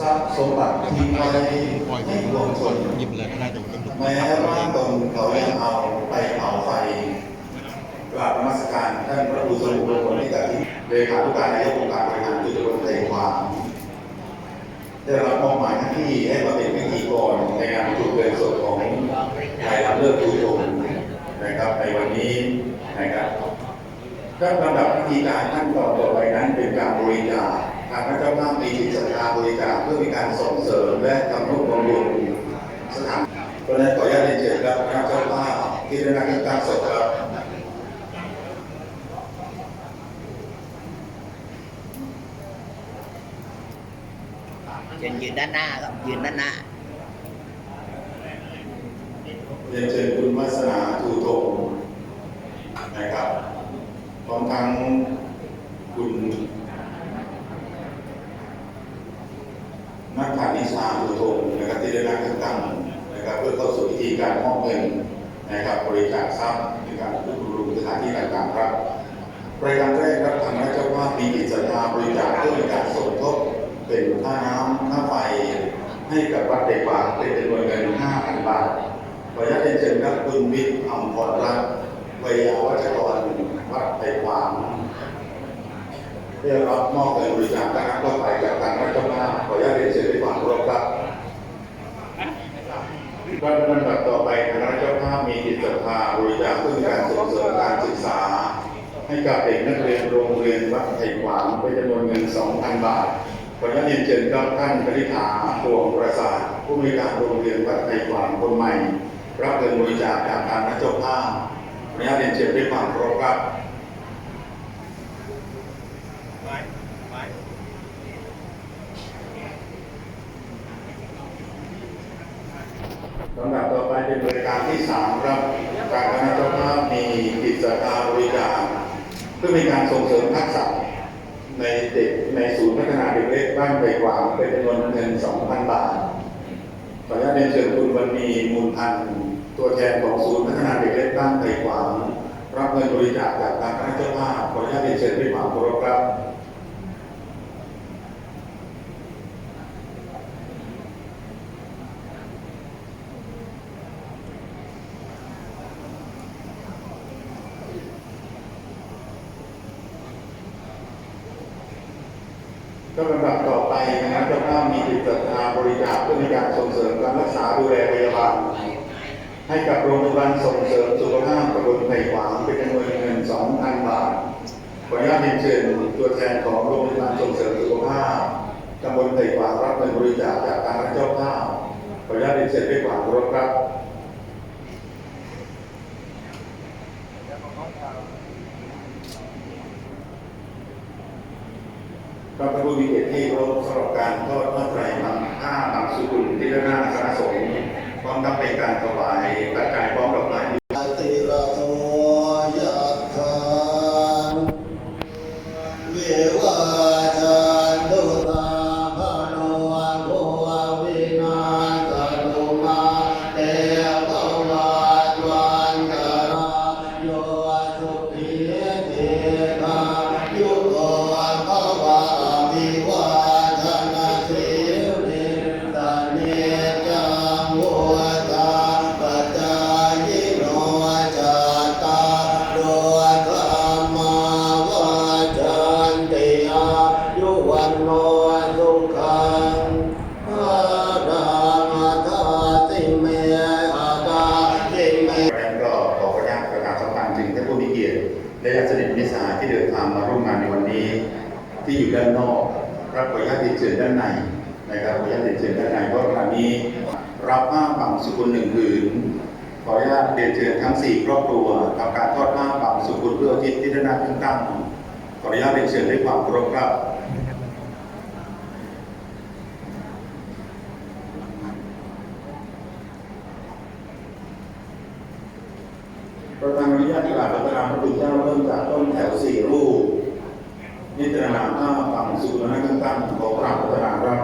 ทรัพย์สมบัติที่ไว้ปล่อยไปให้รวมชนหยิบเลยก็น่าจะกแม้ว่าตนเขายังเอาไปเผาไฟกราบนมัสการท่านพระครูสมุทรคนที่กับที่เลขาธิการนายกองค์การบริหารจุฬาลงกรณ์ใจความได้รับมอบหมายหน้าที่ให้มาเป็นพิธีกรในงานจุดเกินศพของนายลำเลิศภูชงนะครับในวันนี้นะครับก็ลำดับวิธีการขั้นตอนต่อไปนั้นเป็นการบริจาค ทางพระเจ้าภาพมีจิตศรัทธาบริจาคเพื่อเป็นการส่งเสริมและทำนุบำรุงสถานเพราะฉะนั้นขออนุญาตเรียนเชิญครับพระเจ้าภาพที่ได้รับการตั้งศพครับเชิญยืนด้านหน้าครับยืนด้านหน้าเรียนเชิญคุณวัฒนาทูทงนะครับพร้อมทั้งคุณนักฐานิชาทูทงนะครับที่ได้รับการตั้งนะครับเพื่อเข้าสู่พิธีการมอบเงินนะครับบริจาคทรัพย์ในการรวบรวมสถานที่ต่างๆครับ รายการแรกครับทางพระเจ้าว่ามีกิจศรัทธาบริจาคเพื่อเป็นการสมทบเป็นค่าน้ำค่าไฟ ให้กับวัดเด็กบางเป็นจำนวนเงิน5,000บาทขออนุญาตเรียนเชิญครับคุณวิทย์อัมพรรัตน์วิยาวัชกรวัดไผ่ขวางได้รับมอบเงินบริจาคค่าน้ำค่าไฟจากทางระเจ้าว่าขออนุญาตเรียนเชิญด้วยความเคารพครับวันลำดับต่อไปคณะเจ้าภาพมีจิตศรัทธาบริจาคเพื่อการส่งเสริมการศึกษา ให้กับเด็กนักเรียนโรงเรียนวัดไผ่ขวางเป็นจำนวนเงิน 2,000 บาท ขออนุญาตเรียนเชิญครับท่านปริธาดวงประสาทผู้บริการโรงเรียนวัดไผ่ขวางคนใหม่ รับเงินบริจาคจากทางพระเจ้าภาพขออนุญาตเรียนเชิญด้วยความเคารพครับลำดับต่อไปเป็นบริการที่สามครับ การคณะเจ้าภาพมีกิจศรัทธาบริการเพื่อเป็นการส่งเสริมทักษะในเด็ก ในศูนย์พัฒนาเด็กเล็กบ้านไผ่ขวางเป็นจำนวนเงิน2,000บาทขออนุญาตเรียนเชิญคุณวันมีมูลพันธ์ตัวแทนของศูนย์พัฒนาเด็กเล็กบ้านไผ่ขวางรับเงินบริจาคจากทางคณะเจ้าภาพขออนุญาตเรียนเชิญด้วยความเคารพครับ ก็ลำดับต่อไปนะครับจ้าภาพมีจิตศรัทธาบริจาคเพื่อในการส่งเสริมการรักษาดูแลพยาบาลให้กับโรงพยาบาลส่งเสริมสุขภาพตำบลไผ่ขวางเป็นจำนวนเงิน2,000 บาทขออนุญาตเรียนเชิญตัวแทนของโรงพยาบาลส่งเสริมสุขภาพตำบลไผ่ขวางรับเงินบริจาคจากทางเจ้าภาพขออนุญาตเรียนเชิญด้วยความเคารพครับ พระผู้มีเกียรติที่เคารพสำหรับการทอดพระไตรบางห้าบางสุกุลที่ด้านหน้าคณะสงฆ์พร้อมทั้งเป็นการถวายปัจจัยพร้อมดอกไม้ ที่อยู่ด้านนอกรับขออนุญาตเรียนเชิญด้านในนะครับขออนุญาตเรียนเชิญด้านในเพราะขณะนี้รับผ้าบางสุกุลหนึ่งผืนขออนุญาตเรียนเชิญทั้งสี่ครอบครัวทำการทอดผ้าบางสุกุลเพื่ออุทิศที่ด้านหน้าขึ้นตั้งขออนุญาตเรียนเชิญด้วยความเคารพครับประธานอนุญาตที่อารัตนาพระคุณเจ้าเริ่มจากต้นแถวสี่รูป สุนทรกันตั้งขอกราบพัฒนาครับ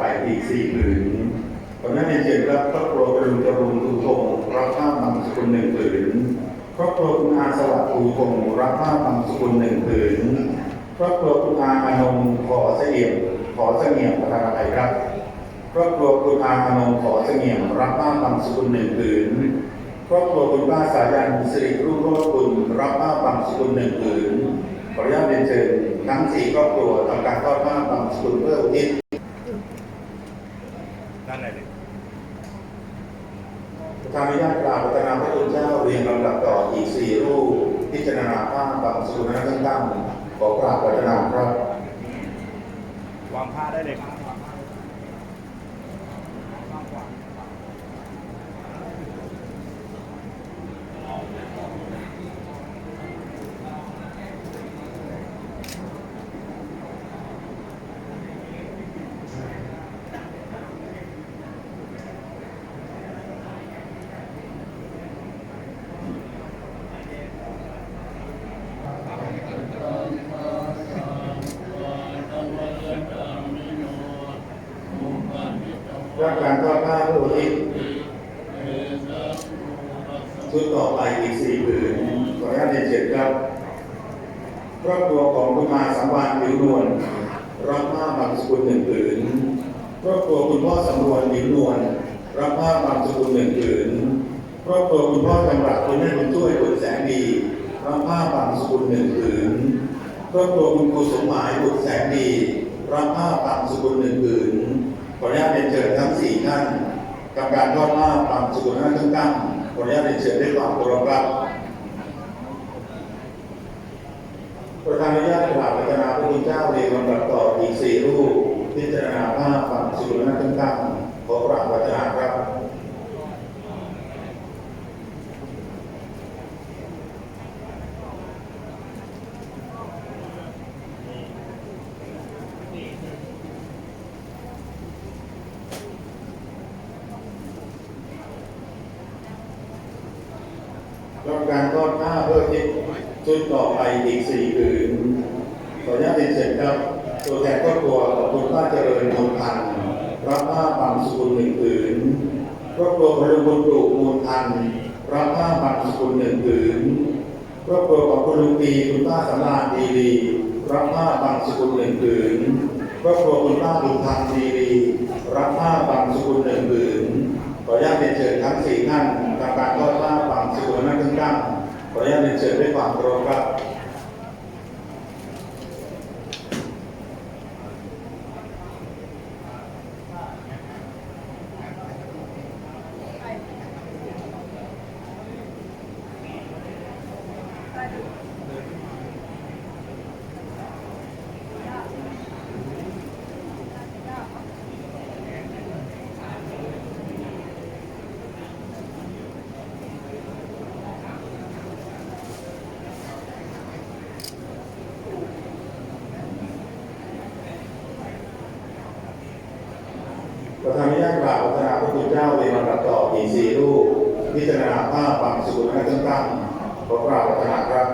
ไปอีกสี่ผืนตอนนั้นเรียนเชิญรับครอบครัวกรุงจรุนทูทงรับผ้าบางสกุลหนึ่งผืนค รอบครัวคุณอาสวัสดิ์ทูทงรับผ้าบางสกุลหนึ่งผืนครอบครัวคุณอาอนงขอเสงี่ยมขอเสงี่ยมประธานอภัยครับครอบครัวคุณอาอนงขอเสงี่ยมรับผ้าบางสกุลหนึ่งผืนครอบครัวคุณป้าสายันสิริรุ่งโรจน์คุณรับผ้าบางสกุลหนึ่งผืนขออนุญาตเรียนเชิญทั้งสี่ครอบครัวทำการทอดผ้าบางสกุลเพื่ออุทิศด้านไหนดิทางอนุญาต รียงลำดับต่ออีกสี่รูป พิจารณาภาพบางส่วนนั้นตั้งขอกราบพัฒนาครับวางผ้าได้เลยครับ รับการทอดผ้าเพื่ออุทิศชุดต่อไปอีกสี่ผืนขออนุญาตเรียนเชิญครับครอบครัวของคุณมาสังวานผิวนวลรับผ้าบางสกุลหนึ่งผืนครอบครัวคุณพ่อสำรวนผิวนวลรับผ้าบางสกุลหนึ่งผืนครอบครัวคุณพ่อจำรัดคุณแม่คุณช่วยคุณแสงดีรับผ้าบางสกุลหนึ่งผืนครอบครัวคุณครูสมหมายบุตรแสงดีรับผ้าบางสกุลหนึ่งผืน ขออนุญาตเรียนเชิญทั้งสี่ท่านกรรมการทอดผ้าตามสูตรนั้นทั้งตั้งขออนุญาตเรียนเชิญด้วยความเคารพครับประธานอนุญาตกราบพัฒนาพระคุณเจ้าเรียนลำดับต่ออีกสี่รูปพิจารณาภาพฝั่งสูตรนันตั้งตั้งขอกราบพัฒนาครับการทอดผ้าเพื่อที่ชุดต่อ ไปอีกสี่ผืนขออนุญาตเป็นเสร็จครับ ตัวแทนครอบครัวของคุณป้าเจริญมูลพันธ์รับผ้าบางสกุลหนึ่งผืนครอบครัวของลุงบุญปลูกมูลพันธ์รับผ้าบางสกุลหนึ่งผืนครอบครัวของคุณลุงปีคุณป้าสำราญดีดีรับผ้าบางสกุลหนึ่งผืนครอบครัวคุณป้าบุญธรรมดีดีรับผ้าบางสกุลหนึ่งผืนขออนุญาตเรียนเชิญทั้งสี่ท่านทำการทอดผ้าบางสกุลนั้นทั้งตั้งขออนุญาตเรียนเชิญด้วยความเคารพครับ ประธานอนุญาตกราบ พัฒนาพระคุณเจ้าเรียนลำดับอีกสี่รูปพิจารณาภาพบางสกุลนั้นทั้งตั้งขอกราบพัฒนาครับ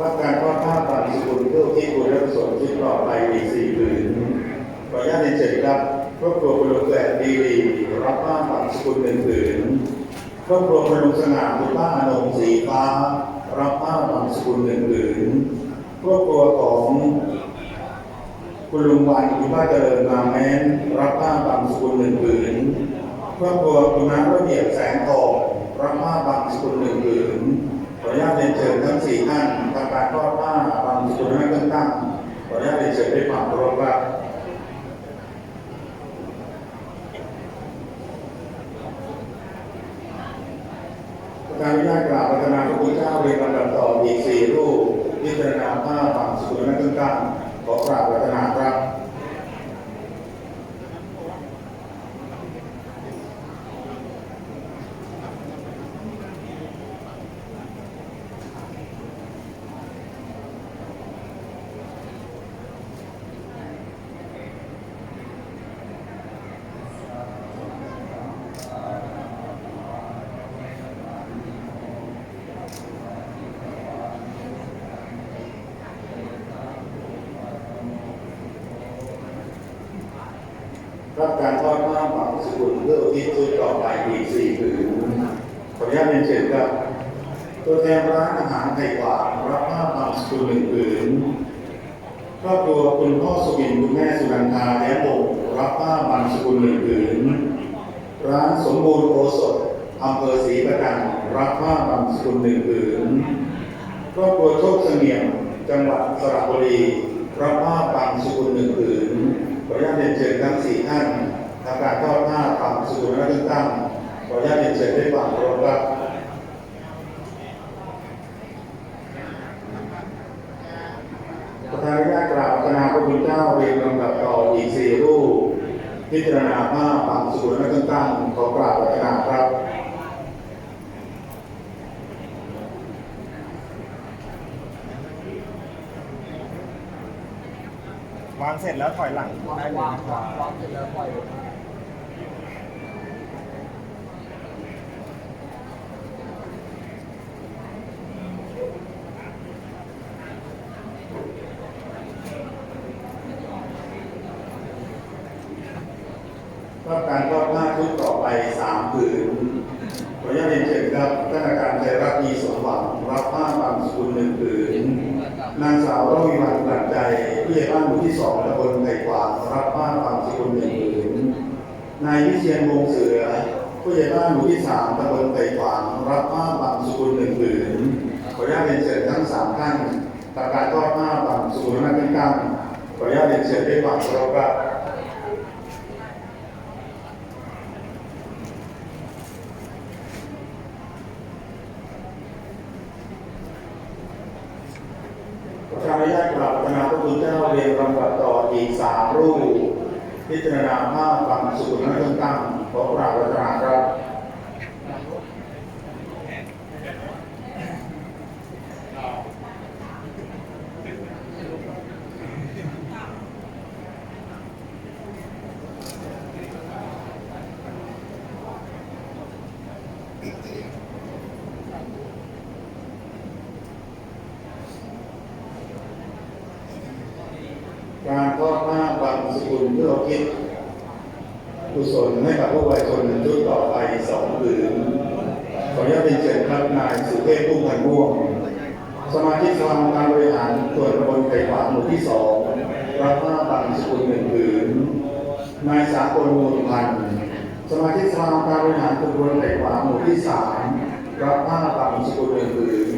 รับการทอดผ้าบางสกุลเพื่อที่คุณและกุศลที่ต่อไปอีกสี่ผืนขออนุญาตเรียนเชิญครับครอบครัวคุณลุงแสนดีดีรับผ้าบางสกุลหนึ่งผืนครอบครัวคุณลุงสง่าคุณป้าอนงสีฟ้า รับผ้าบางสกุลหนึ่งผืนครอบครัวของคุณลุงวันคุณป้าเจริญมาแม้น รับผ้าบางสกุลหนึ่งผืนครอบครัวคุณน้ำระเบียบแสงทองรับผ้าบางสกุลหนึ่งผืน ออนุญาตเรียนเชิญทั้งสี่ท่านทำการทอดผ้าบางสกุลนั้นตั้งตั้งขออนุญาตเรียนเชิญด้วยความเคารพครับการอนุญาตกราบพัฒนาพระพุทธเจ้าเรียนลำดับต่ออีกสี่รูปพิจารณาผ้าบางสกุลนักขึ้นตั้งขอกราบรัตนาครับการทอดผ้าบางสกุลเพื่ออุทิศชุดต่อไปอีกสี่ผืนขออนุญาตเรียนเชิญครับ ตัวแทน ร้านอาหารไทยกวารับผ้าบางสกุลหนึ่งผืนครอบครัวคุณพ่อสุบินคุณแม่สุนันทาแย้มวงศ์รับผ้าบางสกุลหนึ่งผืนร้านสมบูรณ์โอสถอำเภอศรีประจันทร์รับผ้าบางสกุลหนึ่งผืนครอบครัวโชคเสงี่ยมจังหวัดสระบุรีรับผ้าบางสกุลหนึ่งผืนขออนุญาตเรียนเชิญทั้งสี่ท่านทำการทอดผ้าบางสกุลและเลือกตั้งขออนุญาตเรียนเชิญด้วยความเคารพครับ ประธานญาตกราบพัฒนาพระ คุณเจ้าเรียนลำดับต่ออีกสี่รูป พิจารณาผ้าบางส่วนและตั้งๆขอกราบพัฒนาครับวางเสร็จแล้วถอยหลังได้เลยนะครับรับการทอดผ้าชุดต่อไปสามผืนขออนุญาตเรียนเชิญครับท่านอาจารย์ไทยรัฐมีสมหวังรับผ้าบางสกุลหนึ่งผืน นางสาวระวีวันกลั่นใจผู้ใหญ่บ้านหมู่ ที่สองตำบลไผ่กวางรับผ้าบางสกุลหนึ่งผืนนายวิเชียนวงเสือผู้ใหญ่บ้านหมู่ที่สามตำบลไผ่ขวางรับผ้าบางสกุลหนึ่งผืนขออนุญาตเรียนเชิญทั้งสามท่านทำการทอดผ้าบางสกุลนั้นเป็นกรรมขออนุญาตเรียนเชิญด้วยความเคารพครับ ขออนุญาตกราบพระนาพระคุณเจ้าเรียนลำดับต่ อีกสามรูป พิจารณาภาพความสุขนักเรื่องตั้งของเราบพระนาครับ การทอดผ้าบางสกุลเพื่อคิดกุศลให้กับผู้ วยชนชุดต่อไปสองผืนขออนุญาตเป็นเชิญครับนายสุเทพพุ่งพันม่วงสมาชิกสภาการบริหารส่วนตำบลไผ่ขวางหมู่ที่สองรับผ้าบางสกุลหนึ่งผืนนายสากลมูลพันธ์สมาชิกสภาการบริหารตำบลไผ่ขวางหมู่ที่สามรับผ้าบางสกุลหนึ่งผืน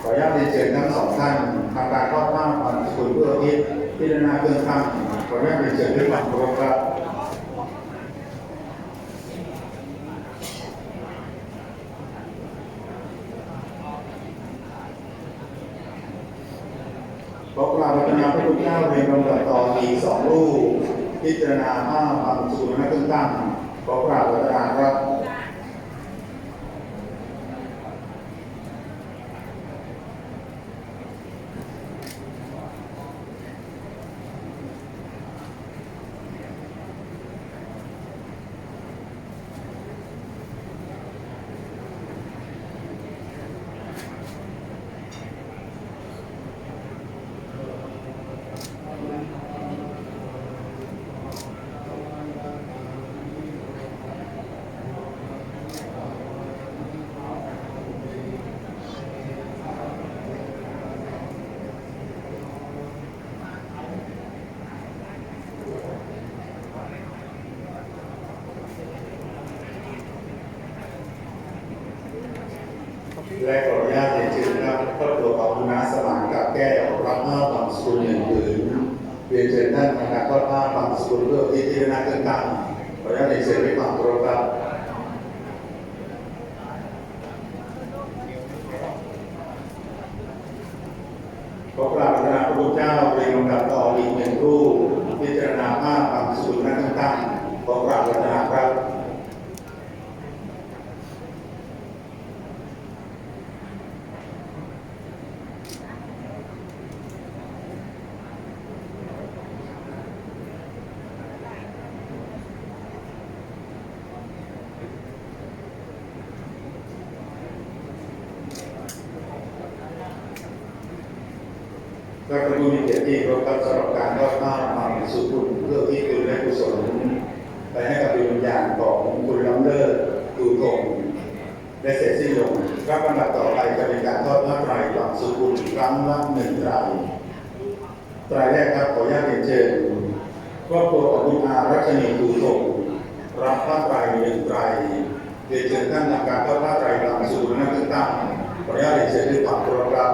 ขออนุญาตเรียนเชิญทั้งสองท่านทำการทอดผ้าบางสกุลเพื่อคิดพิจารณาเครื่องตั้งขออนุญาตเรียนเชิญด้วยความเคารพครับ ขอกราบ พัฒนาพระคุณเจ้าเรียนกำหนดต่ออีกสองรูปพิจารณาห้าบางสกุลนักเครื่องตั้งขอกราบพัฒนาครับขออนุญาตเรียนเชิญครับครอบครัวของคุณน้าสมานกับแก้วรับผ้าบางสกุลหนึ่งผืนเรียนเชิญท่านทำการทอดผ้าบางสกุลเพื่อที่ที่นาเกินตังขออนุญาตเรียนเชิญด้วยความเคารพครับ ข ขอกราบพระพุทธเจ้าเรียนลำดับต่ออีกหนึ่งรูปพิจารณาภาพบางส่วนนั้นตั้งๆขอกราบพระครับ ก็เป็นผู้มีเกียรติที่ ครับสำหรับการทอดผ้ามาสู่คุณเพื่อที่คุณและกุศลไปให้กับดวงวิญญาณของคุณล้ำเลิศดูตรงได้เสร็จสิ้นลงครับลำดับต่อไปจะเป็นการทอดผ้าไตรบางสุกุลครั้งละหนึ่งไตรไตรแรกครับขออนุญาตเรียนเชิญครอบครัวของคุณอารัชนีดูตรงรับผ้าไตรหนึ่งไตรเรียนเชิญท่านทำการทอดผ้าไตรบางสุกุลนักตั้งขออนุญาตเรียนเชิญด้วยความเคารพครับ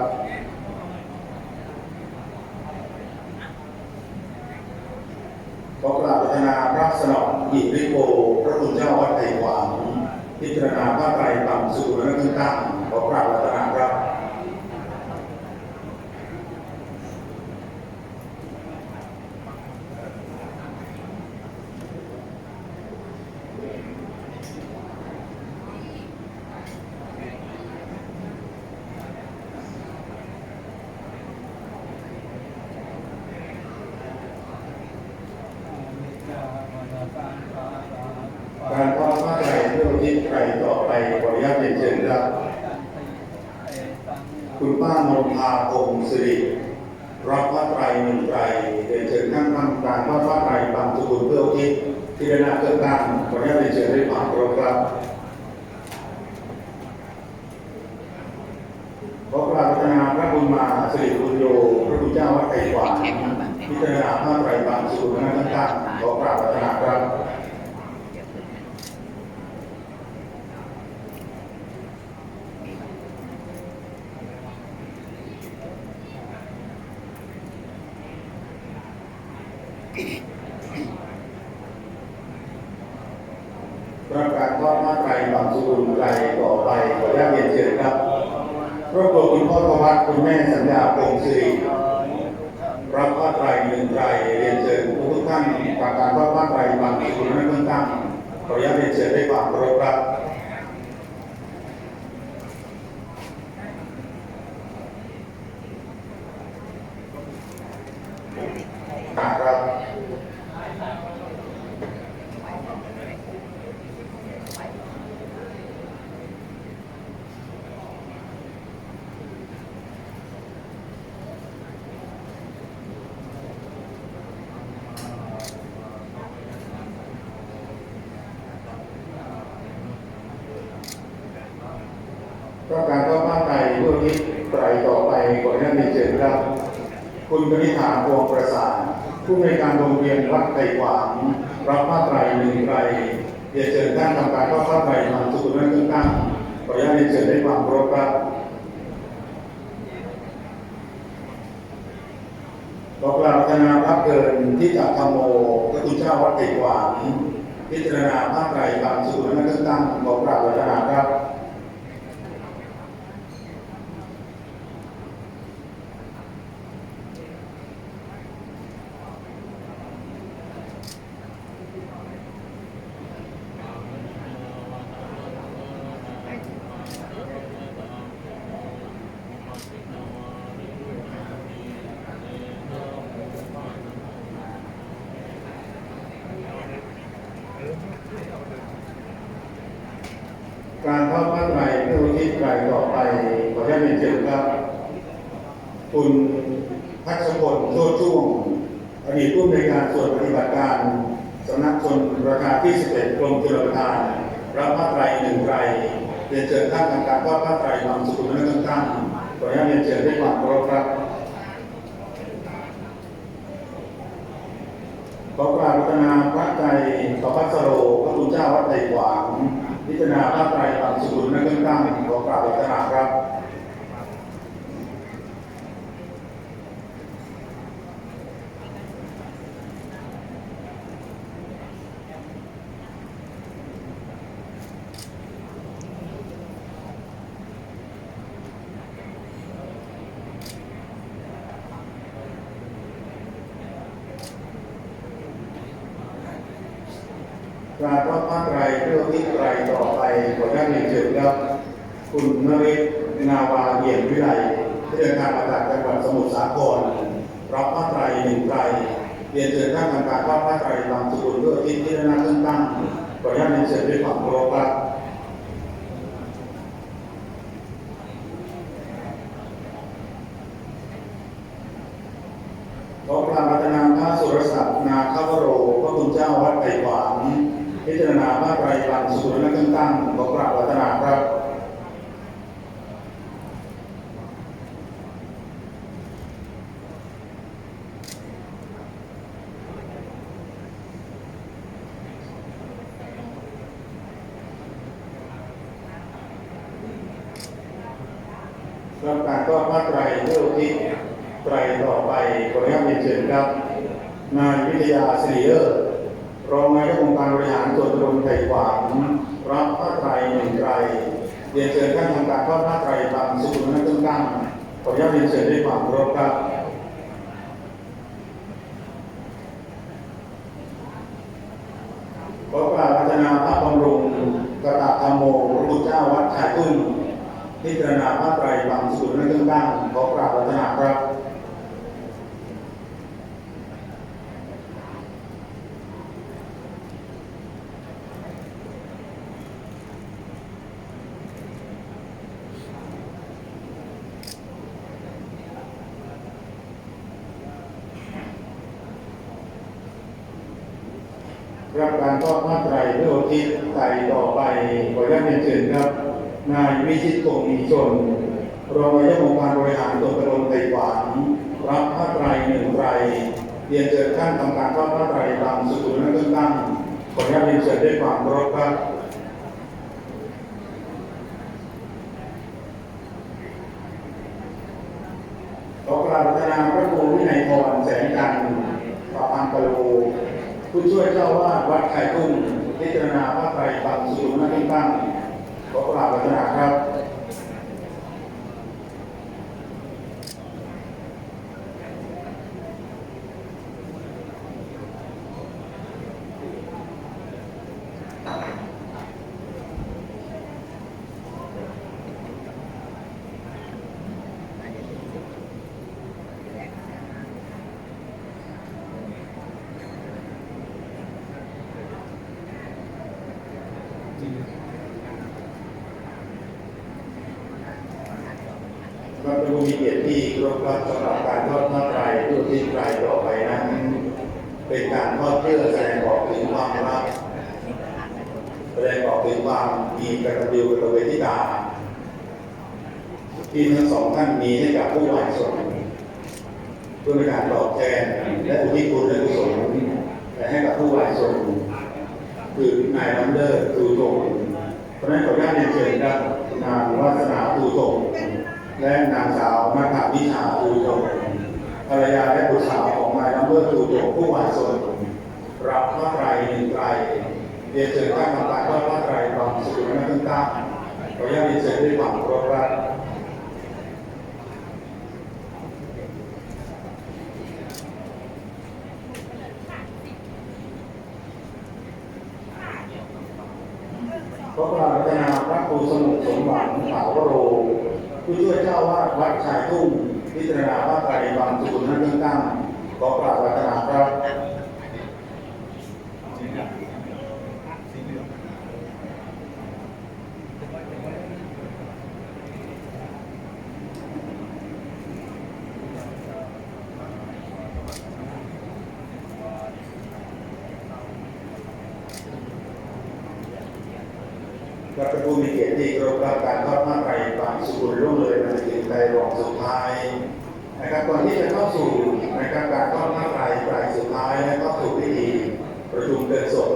ขอกราบพัฒนาพระสนองหิริโก พระคุณเจ้าวัดไทยขวางพิจารณาพระไตรต่ำสุขุนขึ้นตั้งขอกราบพัฒนาครับ การทอดผ้าไตรเพื่ออุทิศไตรต่อไปขออนุญาตเรียนเชิญครับ คุณป้ามนภาพงศ์สิริรับผ้าไตรหนึ่งไตรเรียนเชิญท่านทำการทอดผ้าไตรบางสุขุนเพื่ออุทิศที่ได้นาเกิดตั้งขออนุญาตเรียนเชิญด้วยความเคารพครับ ขอกราบพัฒนาพระบุญมา สิริคุณโยพระคุณเจ้าวัดไทยขวางพิจารณาผ้าไตรบางสุขุนทั้งตั้งขอกราบพัฒนาครับประกาศทอดผ้าไตรบางสุกุลไตรต่อไปขออนุญาตเรียนเชิญครับ ครอบครัวคุณพ่อธวัฒน์คุณแม่สัญญาปงศิริรับพระไตรหนึ่งไตรเรียนเชิญทุกท่านจากการรับพระไตรบางทีคุณไม่เพิ่งตั้งขออนุญาตเรียนเชิญด้วยความเคารพครับ ก็การเข้าบ้านไทยเพื่อที่ไตรต่อ ไปขออนุญาตเรียนเชิญครับ คุณกนิษฐาพวงประสานผู้ในการโรงเรียนวัดไทยขวางรับผ้าไตรหนึ่งไตรเรียนเชิญท่านทำการเข้าผ้าไตรทางสุขุมวิทตั้งตั้งขออนุญาตเรียนเชิญได้ความรพครับขอกราบพัฒนาพระเกินที่จากธรรมโมพระคุณเจ้าวัดไทยขวางพิจารณาผ้าไตรทางสุขุมวิทตั้งขอกราบพัฒนาครับ การทอดผ้าไตรเพื่ออุทิศไตรต่อไปขออนุญาต เรียนเชิญครับคุณพัชพลโชติช่วงอดีตผู้อำนวยการส่วนปฏิบัติการสำนักชนราคาที่ 11กรมชลประทานรับผ้าไตรหนึ่งไตรเรียนเชิญท่านทำการทอดผ้าไตรบางสุขุมวิทตั้งๆขออนุญาตเรียนเชิญด้วยความเคารพครับขอกราบพัฒนาพระใจต่อพระสโรพระคุณเจ้าวัดไตรขวางพิจารณาพระไตรบางสุขุมนักตั้งขอกราบพัฒนาครับ การทอดผ้าไตรเพื่อที่ไตรต่อไปขออนุญาตเรียนเชิญครับ คุณนริศนาวาเยี่ยมวิไลที่เดินทางมาจากจังหวัดสมุทรสาครรับผ้าไตรหนึ่งไตรเรียนเชิญท่านทำการทอดผ้าไตรตามสกุลเพื่อที่ที่ได้นั่งขึ้นตั้ง ขออนุญาตเรียนเชิญด้วยความเคารพครับขอกราบพัฒนาพระสุรศักดิ์นาคาวโร พระคุณเจ้าวัดไผ่หวานพิจารณาพระไตรลักษณ์สุรนักตั้งขอกราบพัฒนาครับรับการทอดผ้าไตรเพื่ออุทิศไตรต่อไปขออนุญาตเรียนเชิญครับ นายวิทยาสิริเออร์รองนายกองค์การบริหารส่วนตำบลไผ่ขวางรับผ้าไตรหนึ่ง ไร เรียนเชิญท่านทำการทอดผ้าไตรตามสุขุมนักตั้งขออนุญาตเรียนเชิญด้วยความเคารพครับขอกราบพัฒนาพระบำรุงกระตาธรรมโมพระพุทธเจ้าวัดถ่ายตุ้นพิจารณาพระไตรบางสุดนั่นตั้งตั้งขอกราบพัฒนาครับการทอดผ้าไตรเพื่ออุทิศไตรต่อไปขออนุญาตเรียนเชิญครับ นาย วิชิตคงมีชนรองนายกองค์การบริหารส่วนตำบลไผ่หวานรับผ้าไตรหนึ่งไตรเรียนเชิญท่านทำการทอดผ้าไตรตามสุขุมนักตั้งขออนุญาตเรียนเชิญด้วยความเคารพครับขอกราบพัฒนาพระครูวินัยพรแสงจันทร์ปะพังกะโลผู้ช่วยเจ้าวาดวัดไข่ตุ้งพิจารณาพระไตรตามสุขุมนักตั้ง ขอกราบพัฒนาครับ พระ ผู้มีเกียรติที่เคารพครับสำหรับการทอดผ้าไตรเพื่อที่ไตรต่อไปนั้น เป็นการทอดเพื่อแสดงออกถึงความรักแสดงออกถึงความมีกตัญญูกตเวทิตาที่ทั้งสองท่านมีให้กับผู้หวายสนเพื่อเป็นการตอบแทนและอุทิศคุณและกุศลแต่ให้กับผู้หวายสนคือนายลัมเดอร์ตูตงเพราะฉะนั้นขออนุญาตเรียนเชิญครับนางวัฒนาตูตง และนางสาวมาถาวิชาตูตงภรรยาและบุตรสาวของนายน้ำเบอร์ตูตงผู้วายสนรับพระไตรหนึ่งไตรเรียนเชิญท่านทำการทอดพระไตรความสุขนั้นตั้งตั้งขออนุญาตเรียนเชิญด้วยความเคารพครัก พระราชนาพระครูสมุทรสมหวังขาวโร ผู้ช่วยเจ้าวาดวัด ชายทุ่งพิจารณาว่าใครบางสุขุนนั่นเรื่องตั้งขอกราบ รัตนาครับพระผู้มีเกียรติที่เคารการทอดผ้าไตรบางสุขุนล่วงเลยมาถึงไตรองสุดท้ายนะครับก่อนที่จะเข้าสู่นะครับการทอดผ้าไตรไตรสุดท้ายและเข้าสู่พิธีประชุมเดินศพ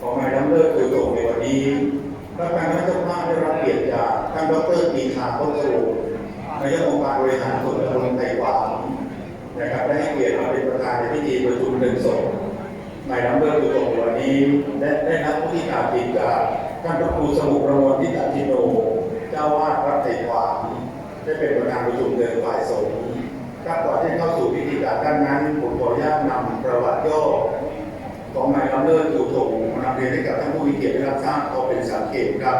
ของนายดำเลิศคือโตในวันนี้พระการเจ้าภาพได้รับเกียรติจากท่านดรปีชาโคตรนายกองค์การบริหารส่วนตำบลไผ่หวางนะครับได้ให้เกียรติมาเป็นประธานในพิธีประชุมเดินศพนายน้ำเลือดตุตงวันนี้และได้รับผู้ที่กล่าวติดจาก ท่านพระครูสมุทรประมวลทิตทิโน เจ้าวาดวัดไตรวางได้เป็นประธานประชุมเดินฝ่ายสงฆ์ครับก่อนที่เข้าสู่พิธีการด้านนั้นผมขออนุญาตนำประวัติย่อของนายลำเลือดตุตงนำเรียนให้กับท่านผู้มีเกียรติได้รับทราบพอเป็นสังเกตครับ